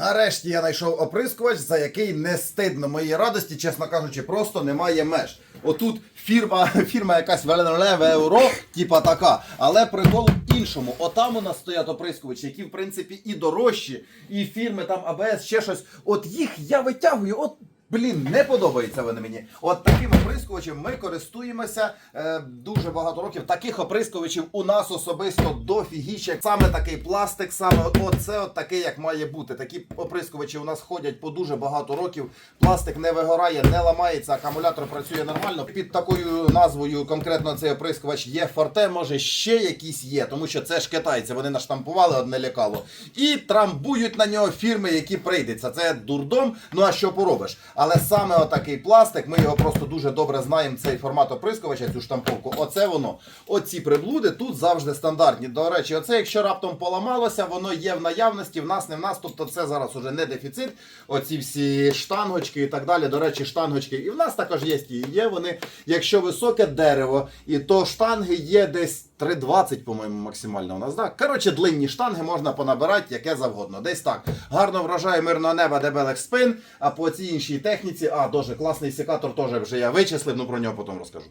Нарешті я знайшов оприскувач, за який не стидно моїй радості, чесно кажучи, просто немає меж. Отут фірма, фірма якась Веленолеве Евро, типа така. Але прикол в іншому. Отам у нас стоять оприскувачі, які в принципі і дорожчі, і фірми там АБС, ще щось. От їх я витягую, от. Блін, не подобаються вони мені. От таким оприскувачем ми користуємося е, дуже багато років. Таких оприскувачів у нас особисто дофігіще. Саме такий пластик, саме оце от такий, як має бути. Такі оприскувачі у нас ходять по дуже багато років. Пластик не вигорає, не ламається, акумулятор працює нормально. Під такою назвою конкретно цей оприскувач є форте, може ще якісь є, тому що це ж китайці, вони наштампували одне лякало. І трамбують на нього фірми, які прийдеться. Це дурдом. Ну а що поробиш? Але саме отакий пластик, ми його просто дуже добре знаємо. Цей формат оприскувача, цю штамповку. Оце воно. Оці приблуди тут завжди стандартні. До речі, оце, якщо раптом поламалося, воно є в наявності, в нас не в нас. Тобто це зараз уже не дефіцит. Оці всі штангочки і так далі. До речі, штангочки. І в нас також є ті. Є вони, якщо високе дерево, і то штанги є десь 3,20, по-моєму, максимально у нас. Так? Коротше, длинні штанги можна понабирати яке завгодно. Десь так. Гарно вражає мирного неба дебелих спин, а по цій іншій техніці, а, дуже класний секатор теж вже я вичислив, ну про нього потім розкажу.